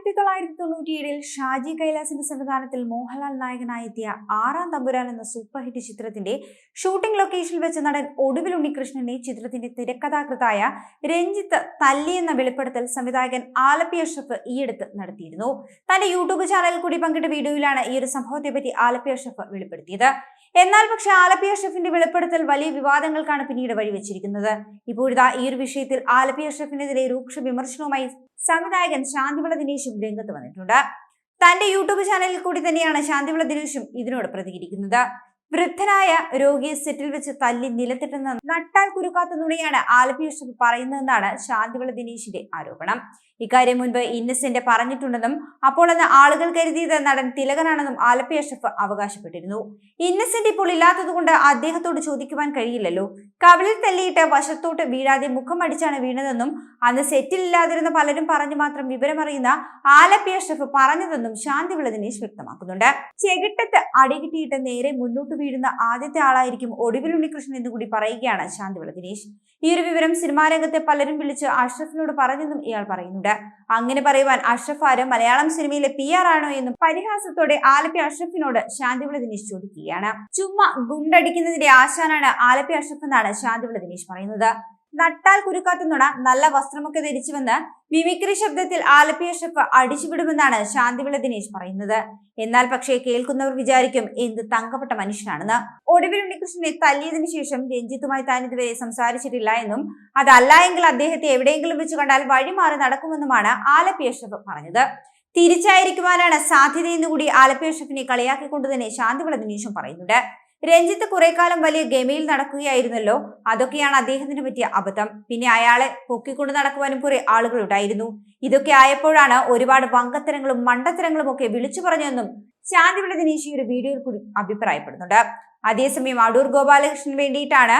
ആയിരത്തി തൊള്ളായിരത്തി തൊണ്ണൂറ്റിയേഴിൽ ഷാജി കൈലാസിന്റെ സംവിധാനത്തിൽ മോഹൻലാൽ നായകനായി എത്തിയ ആറാം തമ്പുരാൻ എന്ന സൂപ്പർ ഹിറ്റ് ചിത്രത്തിന്റെ ഷൂട്ടിംഗ് ലൊക്കേഷനിൽ വെച്ച് നടൻ ഒടുവിൽ ഉണ്ണികൃഷ്ണനെ ചിത്രത്തിന്റെ തിരക്കഥാകൃതായ രഞ്ജിത്ത് തല്ലി എന്ന വെളിപ്പെടുത്തൽ സംവിധായകൻ ആലപ്പി അഷ്റഫ് ഈയടുത്ത് നടത്തിയിരുന്നു. തന്റെ യൂട്യൂബ് ചാനലിൽ കൂടി പങ്കിട്ട വീഡിയോയിലാണ് ഈ ഒരു സംഭവത്തെപ്പറ്റി ആലപ്പി അഷ്റഫ് വെളിപ്പെടുത്തിയത്. എന്നാൽ പക്ഷേ ആലപ്പിയ ഷെഫിന്റെ വെളിപ്പെടുത്തൽ വലിയ വിവാദങ്ങൾക്കാണ് പിന്നീട് വഴിവെച്ചിരിക്കുന്നത്. ഇപ്പോഴിതാ ഈ ഒരു വിഷയത്തിൽ ആലപ്പിയ ഷെഫിനെതിരെ രൂക്ഷ വിമർശനവുമായി സംവിധായകൻ ശാന്തിവിള ദിനേശും രംഗത്ത് വന്നിട്ടുണ്ട്. തന്റെ യൂട്യൂബ് ചാനലിൽ കൂടി തന്നെയാണ് ശാന്തിവിള ദിനേശും ഇതിനോട് പ്രതികരിക്കുന്നത്. വൃദ്ധനായ രോഗിയെ സെറ്റിൽ വെച്ച് തല്ലി നിലത്തിട്ടെന്ന് നട്ടാൽ കുരുക്കാത്ത നുണയാണ് ആലപ്പി ബിഷപ്പ് പറയുന്നതെന്നാണ് ശാന്തിവിള ദിനേശിന്റെ ആരോപണം. ഇക്കാര്യം മുൻപ് ഇന്നസെന്റ് പറഞ്ഞിട്ടുണ്ടെന്നും അപ്പോൾ അന്ന് ആളുകൾ കരുതിയത് നടൻ തിലകനാണെന്നും ആലപ്പി അഷഫ് അവകാശപ്പെട്ടിരുന്നു. ഇന്നസെന്റ് ഇപ്പോൾ ഇല്ലാത്തതുകൊണ്ട് അദ്ദേഹത്തോട് ചോദിക്കുവാൻ കഴിയില്ലല്ലോ. കവിളിൽ തല്ലിയിട്ട് വശത്തോട്ട് വീഴാതെ മുഖം അടിച്ചാണ് വീണതെന്നും അന്ന് സെറ്റിൽ ഇല്ലാതിരുന്ന പലരും പറഞ്ഞു മാത്രം വിവരമറിയുന്ന ആലപ്പി അഷഫ് പറഞ്ഞതെന്നും ശാന്തിവിള ദിനേശ് വ്യക്തമാക്കുന്നുണ്ട്. ചെകിട്ടത്ത് അടികിട്ടിയിട്ട് നേരെ മുന്നോട്ട് വീഴുന്ന ആദ്യത്തെ ആളായിരിക്കും ഒടുവിൽ ഉണ്ണികൃഷ്ണൻ എന്ന് കൂടി പറയുകയാണ് ശാന്തിവിള ദിനേശ്. ഈ ഒരു വിവരം സിനിമാ രംഗത്തെ പലരും വിളിച്ച് അഷ്റഫിനോട് പറഞ്ഞെന്നും ഇയാൾ പറയുന്നുണ്ട്. അങ്ങനെ പറയുവാൻ അഷ്റഫ് ആര്? മലയാളം സിനിമയിലെ പി ആർ ആണോ എന്നും പരിഹാസത്തോടെ ആലപ്പി അഷ്റഫിനോട് ശാന്തിവിള ദിനേശ് ചോദിക്കുകയാണ്. ചുമ്മാ ഗുണ്ടടിക്കുന്നതിന്റെ ആശാനാണ് ആലപ്പി അഷ്റഫ് എന്നാണ് ശാന്തിവിള ദിനേശ് പറയുന്നത്. നട്ടാൽ കുരുക്കാത്ത നുണ നല്ല വസ്ത്രമൊക്കെ ധരിച്ചുവെന്ന് മിമിക്രി ശബ്ദത്തിൽ ആലപ്പിയ ഷെഫ് അടിച്ചുവിടുമെന്നാണ് ശാന്തിവിള ദിനേശ് പറയുന്നത്. എന്നാൽ പക്ഷേ കേൾക്കുന്നവർ വിചാരിക്കും എന്ത് തങ്കപ്പെട്ട മനുഷ്യനാണെന്ന്. ഒടുവിൽ ഉണ്ണികൃഷ്ണനെ തല്ലിയതിനു ശേഷം രഞ്ജിത്തുമായി താൻ ഇതുവരെ സംസാരിച്ചിട്ടില്ല എന്നും അതല്ല എങ്കിൽ അദ്ദേഹത്തെ എവിടെയെങ്കിലും വെച്ച് കണ്ടാൽ വഴിമാറി നടക്കുമെന്നുമാണ് ആലപ്പിയ ഷെഫ് പറഞ്ഞത്. തിരിച്ചായിരിക്കുവാനാണ് സാധ്യതയെന്ന് കൂടി ഷെഫിനെ കളിയാക്കിക്കൊണ്ടുതന്നെ കളിയാക്കിക്കൊണ്ട് തന്നെ ശാന്തിവിള ദിനേശും പറയുന്നുണ്ട്. രഞ്ജിത്ത് കുറെ കാലം വലിയ ഗമയിൽ നടക്കുകയായിരുന്നല്ലോ. അതൊക്കെയാണ് അദ്ദേഹത്തിന് പറ്റിയ അബദ്ധം. പിന്നെ അയാളെ പൊക്കിക്കൊണ്ട് നടക്കുവാനും കുറെ ആളുകൾ ഉണ്ടായിരുന്നു. ഇതൊക്കെ ആയപ്പോഴാണ് ഒരുപാട് വങ്കത്തരങ്ങളും മണ്ടത്തരങ്ങളും ഒക്കെ വിളിച്ചു പറഞ്ഞതെന്നും ശാന്തിവിള ദിനേശ് ഒരു വീഡിയോയിൽ കൂടി അഭിപ്രായപ്പെടുന്നുണ്ട്. അതേസമയം അടൂർ ഗോപാലകൃഷ്ണന് വേണ്ടിയിട്ടാണ്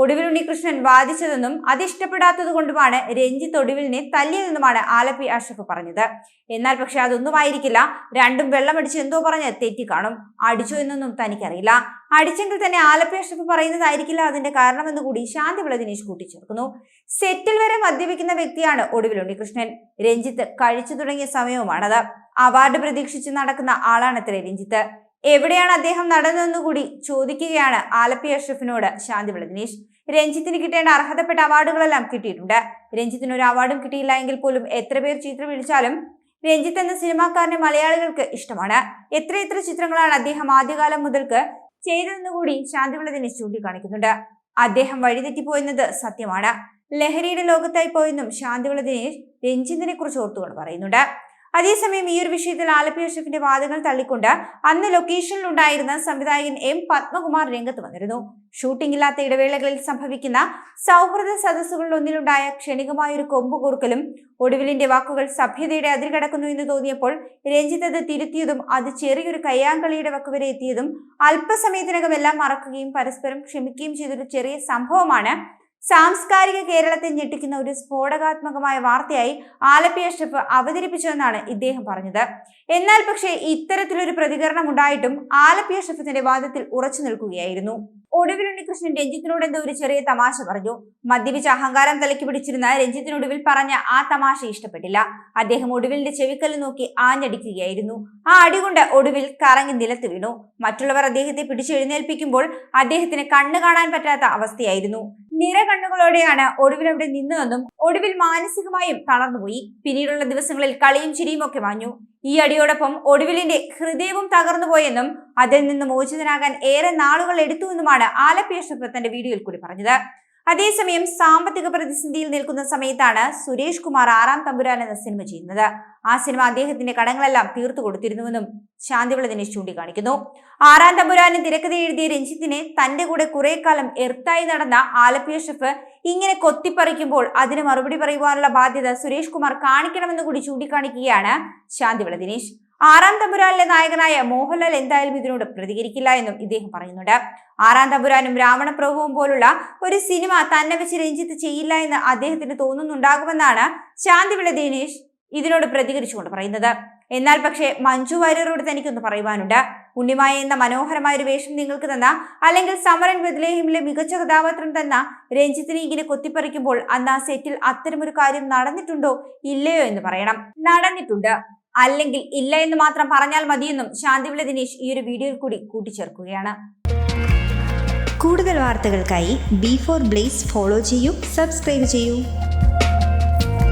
ഒടുവിൽ ഉണ്ണികൃഷ്ണൻ വാദിച്ചതെന്നും അത് ഇഷ്ടപ്പെടാത്തത് കൊണ്ടുമാണ് രഞ്ജിത്ത് ഒടുവിലിനെ തല്ലിയതെന്നുമാണ് ആലപ്പി അഷ്റഫ് പറഞ്ഞത്. എന്നാൽ പക്ഷെ അതൊന്നും ആയിരിക്കില്ല രണ്ടും വെള്ളമടിച്ച് എന്തോ പറഞ്ഞ് തെറ്റി കാണും. അടിച്ചു എന്നൊന്നും തനിക്കറിയില്ല. അടിച്ചെങ്കിൽ തന്നെ ആലപ്പി അഷ്റഫ് പറയുന്നതായിരിക്കില്ല അതിന്റെ കാരണമെന്ന് കൂടി ശാന്തിവിള ദിനേശ് കൂട്ടിച്ചേർക്കുന്നു. സെറ്റിൽ വരെ മദ്യപിക്കുന്ന വ്യക്തിയാണ് ഒടുവിൽ ഉണ്ണികൃഷ്ണൻ രഞ്ജിത്ത് കഴിച്ചു തുടങ്ങിയ സമയവുമാണത്. അവാർഡ് പ്രതീക്ഷിച്ച് നടക്കുന്ന ആളാണത്രേ രഞ്ജിത്ത്. എവിടെയാണ് അദ്ദേഹം നടന്നതെന്ന് കൂടി ചോദിക്കുകയാണ് ആലപ്പി അഷ്റഫിനോട് ശാന്തിവിള ദിനേശ്. രഞ്ജിത്തിന് കിട്ടേണ്ട അർഹതപ്പെട്ട അവാർഡുകളെല്ലാം കിട്ടിയിട്ടുണ്ട്. രഞ്ജിത്തിന് ഒരു അവാർഡും കിട്ടിയില്ല എങ്കിൽ പോലും എത്ര പേർ ചിത്രം വിളിച്ചാലും രഞ്ജിത്ത് എന്ന സിനിമാക്കാരനെ മലയാളികൾക്ക് ഇഷ്ടമാണ്. എത്രയെത്ര ചിത്രങ്ങളാണ് അദ്ദേഹം ആദ്യകാലം മുതൽക്ക് ചെയ്തതെന്ന് കൂടി ശാന്തിവിള ദിനേശ് ചൂണ്ടിക്കാണിക്കുന്നുണ്ട്. അദ്ദേഹം വഴിതെറ്റിപ്പോയെന്നത് സത്യമാണ്. ലഹരിയുടെ ലോകത്തായി പോയെന്നും ശാന്തിവിള ദിനേശ് രഞ്ജിത്തിനെ കുറിച്ച് ഓർത്തുകൊണ്ട് പറയുന്നുണ്ട്. അതേസമയം ഈ ഒരു വിഷയത്തിൽ ആലപ്പി ഷെഫിന്റെ വാദങ്ങൾ തള്ളിക്കൊണ്ട് അന്ന് ലൊക്കേഷനിൽ ഉണ്ടായിരുന്ന സംവിധായകൻ എം പത്മകുമാർ രംഗത്ത് വന്നിരുന്നു. ഷൂട്ടിംഗ് ഇല്ലാത്ത ഇടവേളകളിൽ സംഭവിക്കുന്ന സൗഹൃദ സദസ്സുകളിൽ ഒന്നിലുണ്ടായ ക്ഷണികമായ ഒരു കൊമ്പുകൂർക്കലും ഒടുവിലിന്റെ വാക്കുകൾ സഭ്യതയുടെ അതിൽ കടക്കുന്നു എന്ന് തോന്നിയപ്പോൾ രഞ്ജിത്ത് അത് തിരുത്തിയതും അത് ചെറിയൊരു കയ്യാങ്കളിയുടെ വക്കുവരെ എത്തിയതും അല്പസമയത്തിനകം എല്ലാം മറക്കുകയും പരസ്പരം ക്ഷമിക്കുകയും ചെയ്തൊരു ചെറിയ സംഭവമാണ് സാംസ്കാരിക കേരളത്തെ ഞെട്ടിക്കുന്ന ഒരു സ്ഫോടകാത്മകമായ വാർത്തയായി ആലപ്പി ഷെഫ് അവതരിപ്പിച്ചുവെന്നാണ് ഇദ്ദേഹം പറഞ്ഞത്. എന്നാൽ പക്ഷേ ഇത്തരത്തിലൊരു പ്രതികരണം ഉണ്ടായിട്ടും ആലപ്പി ഷെഫിന്റെ വാദത്തിൽ ഉറച്ചു നിൽക്കുകയായിരുന്നു. ഒടുവിൽ ഉണ്ണികൃഷ്ണൻ രഞ്ജിത്തിനോട് എന്തോ ഒരു ചെറിയ തമാശ പറഞ്ഞു. മദ്യപിച്ച അഹങ്കാരം തലയ്ക്ക് പിടിച്ചിരുന്ന രഞ്ജിത്തിനൊടുവിൽ പറഞ്ഞ ആ തമാശ ഇഷ്ടപ്പെട്ടില്ല. അദ്ദേഹം ഒടുവിലിന്റെ ചെവിക്കല്ല് നോക്കി ആഞ്ഞടിക്കുകയായിരുന്നു. ആ അടി കൊണ്ട് ഒടുവിൽ കറങ്ങി നിലത്ത് വീണു. മറ്റുള്ളവർ അദ്ദേഹത്തെ പിടിച്ചെഴുന്നേൽപ്പിക്കുമ്പോൾ അദ്ദേഹത്തിന് കണ്ണു കാണാൻ പറ്റാത്ത അവസ്ഥയായിരുന്നു. നിറ കണ്ണുകളോടെയാണ് ഒടുവിൽ അവിടെ നിന്നുവെന്നും ഒടുവിൽ മാനസികമായും തളർന്നുപോയി. പിന്നീടുള്ള ദിവസങ്ങളിൽ കളിയും ചിരിയും ഒക്കെ മാഞ്ഞു ഈ അടിയോടൊപ്പം ഒടുവിലിന്റെ ഹൃദയവും തകർന്നുപോയെന്നും അതിൽ നിന്ന് മോചിതനാകാൻ ഏറെ നാളുകൾ എടുത്തുവെന്നുമാണ് ആലപ്പി അഷ്റഫ് വീഡിയോയിൽ കൂടി പറഞ്ഞത്. അതേസമയം സാമ്പത്തിക പ്രതിസന്ധിയിൽ നിൽക്കുന്ന സമയത്താണ് സുരേഷ് കുമാർ ആറാം തമ്പുരാൻ എന്ന സിനിമ ചെയ്യുന്നത്. ആ സിനിമ അദ്ദേഹത്തിന്റെ കടങ്ങളെല്ലാം തീർത്തു കൊടുത്തിരുന്നുവെന്നും ശാന്തിവിള ദിനേശ് ചൂണ്ടിക്കാണിക്കുന്നു. ആറാം തമ്പുരാനെ തിരക്കഥ എഴുതിയ രഞ്ജിത്തിനെ തന്റെ കൂടെ കുറെ കാലം എർത്തായി നടന്ന ആലപ്പിയ ഷെഫ് ഇങ്ങനെ കൊത്തിപ്പറിക്കുമ്പോൾ അതിന് മറുപടി പറയുവാനുള്ള ബാധ്യത സുരേഷ് കുമാർ കാണിക്കണമെന്ന് കൂടി ചൂണ്ടിക്കാണിക്കുകയാണ് ശാന്തിവിള ദിനേശ്. ആറാം തമ്പുരാനിലെ നായകനായ മോഹൻലാൽ എന്തായാലും ഇതിനോട് പ്രതികരിക്കില്ല എന്നും ഇദ്ദേഹം പറയുന്നുണ്ട്. ആറാം തമ്പുരാനും രാവണപ്രഭുവും പോലുള്ള ഒരു സിനിമ തന്നെ വെച്ച് രഞ്ജിത്ത് ചെയ്യില്ല എന്ന് അദ്ദേഹത്തിന് തോന്നുന്നുണ്ടാകുമെന്നാണ് ശാന്തിവിള ദിനേശ് ഇതിനോട് പ്രതികരിച്ചുകൊണ്ട് പറയുന്നത്. എന്നാൽ പക്ഷേ മഞ്ജു വാര്യരോട് തനിക്കൊന്ന് പറയുവാനുണ്ട്. ഉണ്ണിമായ എന്ന മനോഹരമായ ഒരു വേഷം നിങ്ങൾക്ക് തന്ന അല്ലെങ്കിൽ സമരൻ ബദ്ലേഹിമിലെ മികച്ച കഥാപാത്രം തന്ന രഞ്ജിത്തിനെ ഇങ്ങനെ കൊത്തിപ്പറിക്കുമ്പോൾ അന്ന് ആ സെറ്റിൽ അത്തരമൊരു കാര്യം നടന്നിട്ടുണ്ടോ ഇല്ലയോ എന്ന് പറയണം. നടന്നിട്ടുണ്ട്. അല്ലെങ്കിൽ ഇല്ല എന്ന് മാത്രം പറഞ്ഞാൽ മതിയെന്നും ശാന്തിവിള ദിനേശ് ഈ ഒരു വീഡിയോയിൽ കൂടി കൂട്ടിച്ചേർക്കുകയാണ്. കൂടുതൽ വാർത്തകൾക്കായി ബി ഫോർ ബ്ലേസ് ഫോളോ ചെയ്യൂ സബ്സ്ക്രൈബ് ചെയ്യൂ.